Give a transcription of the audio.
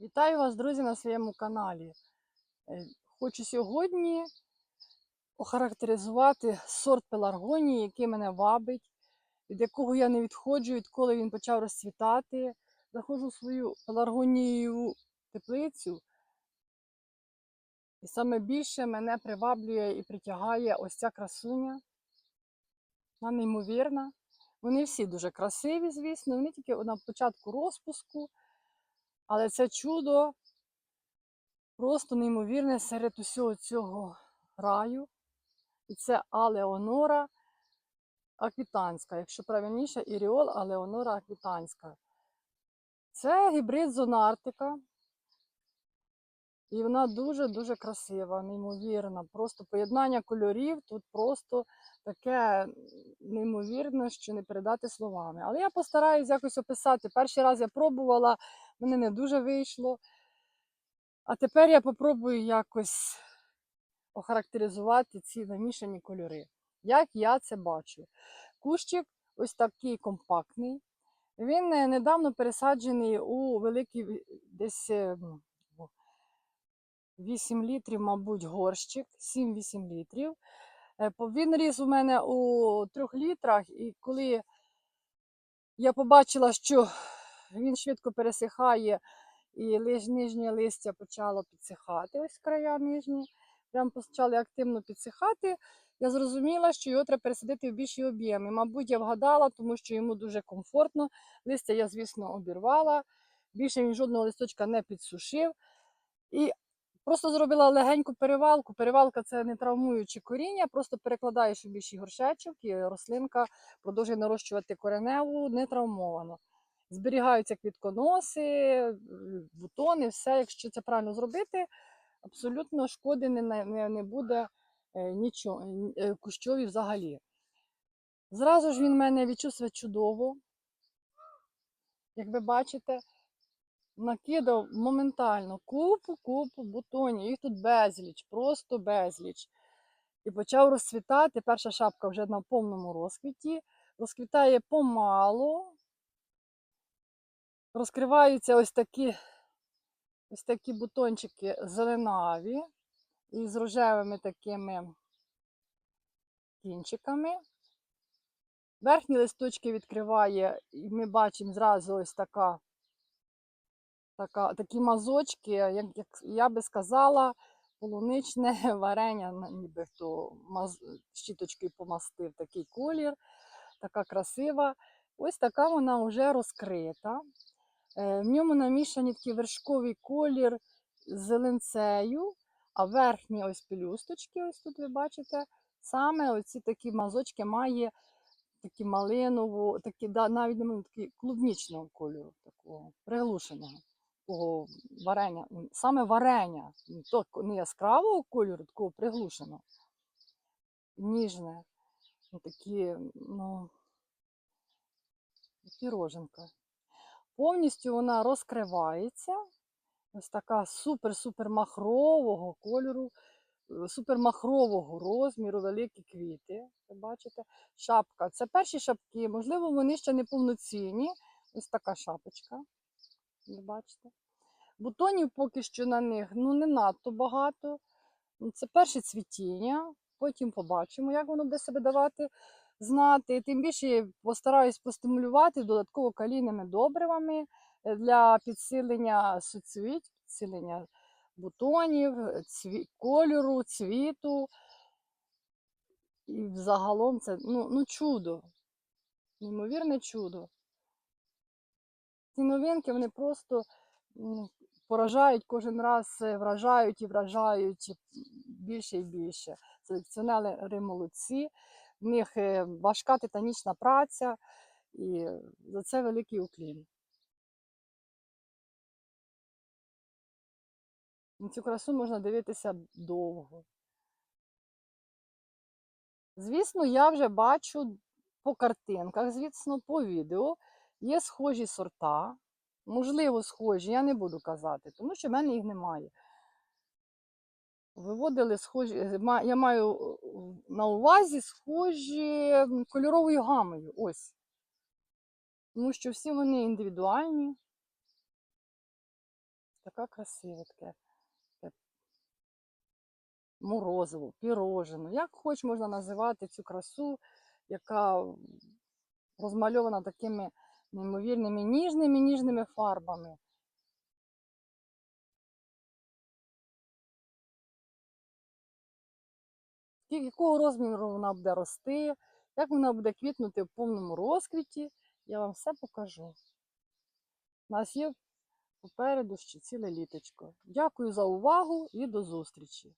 Вітаю вас, друзі, на своєму каналі. Е, Хочу сьогодні охарактеризувати сорт пеларгонії, який мене вабить, від якого я не відходжу, відколи він почав розцвітати. Заходжу в свою пеларгонієву теплицю. І саме більше мене приваблює і притягає ось ця красуня. Вона неймовірна. Вони всі дуже красиві, звісно, вони тільки на початку розпуску. Але це чудо просто неймовірне серед усього цього раю. І це Алеонора Аквітанська, якщо правильніше, Іріол Алеонора Аквітанська. Це гібрид зонартика. І вона дуже-дуже красива, неймовірна. Просто поєднання кольорів тут просто таке неймовірне, що не передати словами. Але я постараюсь якось описати. Перший раз я пробувала, мене не дуже вийшло. А тепер я попробую якось охарактеризувати ці намішані кольори. Як я це бачу? Кущик ось такий компактний. Він е, недавно пересаджений у великий десь е, 8 літрів, мабуть, горщик, 7-8 літрів. Е, Він ріс у мене у 3 літрах, і коли я побачила, що він швидко пересихає, і нижнє листя почало підсихати, ось края нижні, прям почали активно підсихати. Я зрозуміла, що його треба пересадити в більші об'єми. Мабуть, я вгадала, тому що йому дуже комфортно. Листя я, звісно, обірвала. Більше він жодного листочка не підсушив. І просто зробила легеньку перевалку. Перевалка це не травмуючи коріння, просто перекладаєш у більший горшечок, і рослинка продовжує нарощувати кореневу не травмовано. Зберігаються квітконоси, бутони, все, якщо це правильно зробити, абсолютно шкоди не, не, не буде е, нічого, е, кущові взагалі. Зразу ж він мене відчув себе чудово. Як ви бачите, накидав моментально купу, купу бутонів. Їх тут безліч, просто безліч. І почав розцвітати. Перша шапка вже на повному розквіті. Розквітає помалу. Розкриваються ось такі, ось такі бутончики зеленаві із рожевими такими кінчиками. Верхні листочки відкриває, і ми бачимо зразу ось така, така такі мазочки, як, як я би сказала, полуничне варення, ніби хто маз, щіточкою помастив такий колір, така красива. Ось така вона вже розкрита. Е, В ньому намішані такий вершковий колір з зеленцею, а верхні ось пелюсточки, ось тут ви бачите, саме оці такі мазочки має такі малинову, такі, навіть такі клубнічного кольору, такого приглушеного такого варення. Саме варення, то не яскравого кольору, такого приглушеного, ніжне, ну, такі, ну, такі роженка. Повністю вона розкривається. Ось така супер-супер махрового кольору, е, супермахрового розміру, великі квіти. Ви бачите? Шапка. Це перші шапки, можливо, вони ще не повноцінні. Ось така шапочка. Ви бачите? Бутонів поки що на них ну, не надто багато. Ну, Це перше цвітіння. Потім побачимо, як воно буде себе давати знати. Тим більше я постараюсь постимулювати додатково калійними добривами е, для підсилення суцвіть, підсилення бутонів, цві... кольору, цвіту. І взагалом це ну, ну, чудо. Неймовірне чудо. Ці новинки вони просто поражають кожен раз, е, вражають і вражають більше і більше. Селекціонери молодці, в них е, важка титанічна праця, і за це великий уклін. Цю красу можна дивитися довго. Звісно, я вже бачу по картинках, звісно, по відео. Є схожі сорта. Можливо, схожі, я не буду казати, тому що в мене їх немає. Виводили схожі, е, я маю е, на увазі схожі кольоровою гамою. Ось. Тому що всі вони індивідуальні. Така красива таке. таке Морозиво, пірожено. Як хоч можна називати цю красу, яка розмальована такими неймовірними ніжними ніжними фарбами. Якого розміру вона буде рости, як вона буде квітнути в повному розквіті, я вам все покажу. У нас є попереду ще ціле літочко. Дякую за увагу і до зустрічі!